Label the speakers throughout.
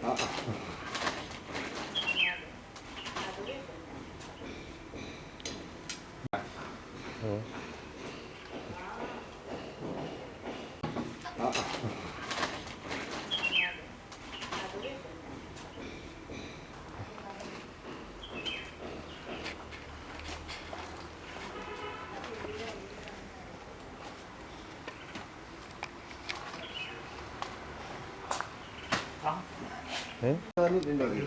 Speaker 1: 啊啊啊 വലിയ വലിയ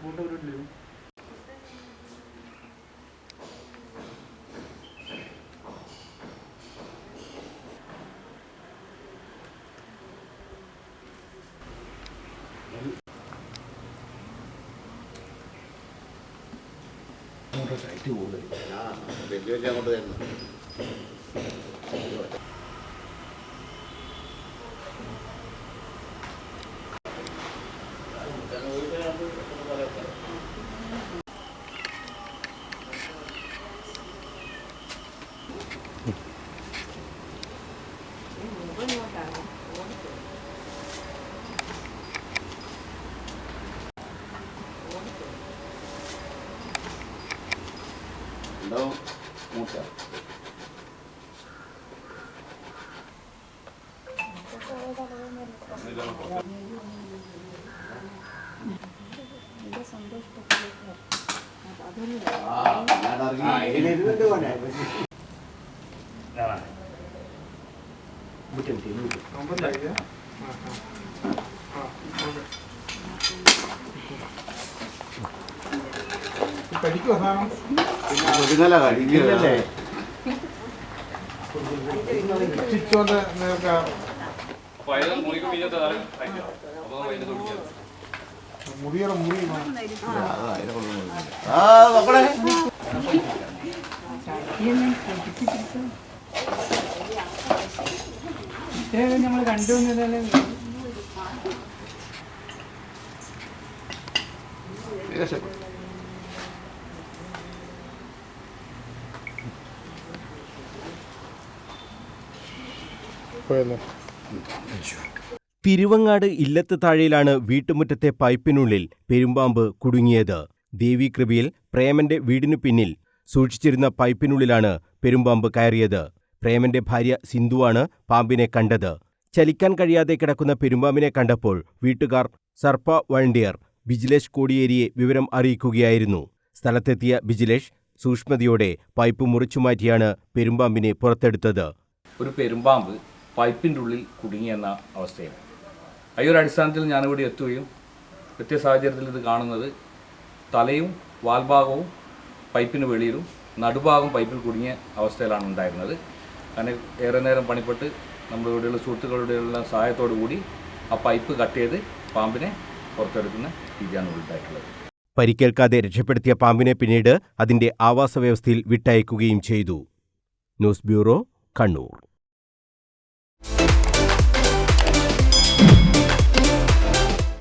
Speaker 1: അങ്ങോട്ട് തരുന്നു ഉണ്ടാവും മൂട്ട കൂടുതൽ. ഞാൻ വലിയ
Speaker 2: അങ്ങോട്ട് സാധനം
Speaker 1: đâu không
Speaker 2: sợ. ಬಿಟ್ಟು
Speaker 3: ಬಿಟ್ಟು ಬಿಟ್ಟು പിന്നത്തെ തല കഴിക്കാം. അപ്പൊ വയറ് തുടിക്കാം
Speaker 2: മുറിയുടെ മുറി
Speaker 1: ആ നോക്കണേ
Speaker 4: നമ്മൾ കണ്ടുവന്നതല്ലേ
Speaker 5: തിരുവങ്ങാട് ഇല്ലത്ത് താഴെയിലാണ് വീട്ടുമുറ്റത്തെ പൈപ്പിനുള്ളിൽ പെരുമ്പാമ്പ് കുടുങ്ങിയത്. ദേവീകൃപയിൽ പ്രേമന്റെ വീടിനു പിന്നിൽ സൂക്ഷിച്ചിരുന്ന പൈപ്പിനുള്ളിലാണ് പെരുമ്പാമ്പ് കയറിയത്. പ്രേമന്റെ ഭാര്യ സിന്ധുവാണ് പാമ്പിനെ കണ്ടത്. ചലിക്കാൻ കഴിയാതെ കിടക്കുന്ന പെരുമ്പാമ്പിനെ കണ്ടപ്പോൾ വീട്ടുകാർ സർപ്പ വളണ്ടിയർ ബിജിലേഷ് കോടിയേരിയെ വിവരം അറിയിക്കുകയായിരുന്നു. സ്ഥലത്തെത്തിയ ബിജിലേഷ് സൂക്ഷ്മതയോടെ പൈപ്പ് മുറിച്ചു മാറ്റിയാണ് പെരുമ്പാമ്പിനെ പുറത്തെടുത്തത്.
Speaker 3: ഒരു പെരുമ്പാമ്പ് പൈപ്പിന്റെ ഉള്ളിൽ കുടുങ്ങിയെന്ന അവസ്ഥയാണ്. ആ ഒരു അടിസ്ഥാനത്തിൽ ഞാനിവിടെ എത്തുകയും വ്യത്യസ്ത സാഹചര്യത്തിൽ ഇത് കാണുന്നത് തലയും വാൽഭാഗവും പൈപ്പിന് വെളിയിലും നടുഭാഗം പൈപ്പിൽ കുടുങ്ങിയ അവസ്ഥയിലാണ് ഉണ്ടായിരുന്നത്. അങ്ങനെ ഏറെ നേരം പണിപ്പെട്ട് നമ്മുടെ ഇവിടെയുള്ള സുഹൃത്തുക്കളുടെയുള്ള സഹായത്തോടു കൂടി ആ പൈപ്പ് കട്ട് ചെയ്ത് പാമ്പിനെ പുറത്തെടുക്കുന്ന രീതിയാണ് ഉണ്ടായിട്ടുള്ളത്
Speaker 5: പരിക്കേൽക്കാതെ രക്ഷപ്പെടുത്തിയ പാമ്പിനെ പിന്നീട് അതിന്റെ ആവാസ വ്യവസ്ഥയിൽ വിട്ടയക്കുകയും ചെയ്തു. News bureau Kannur. Thank you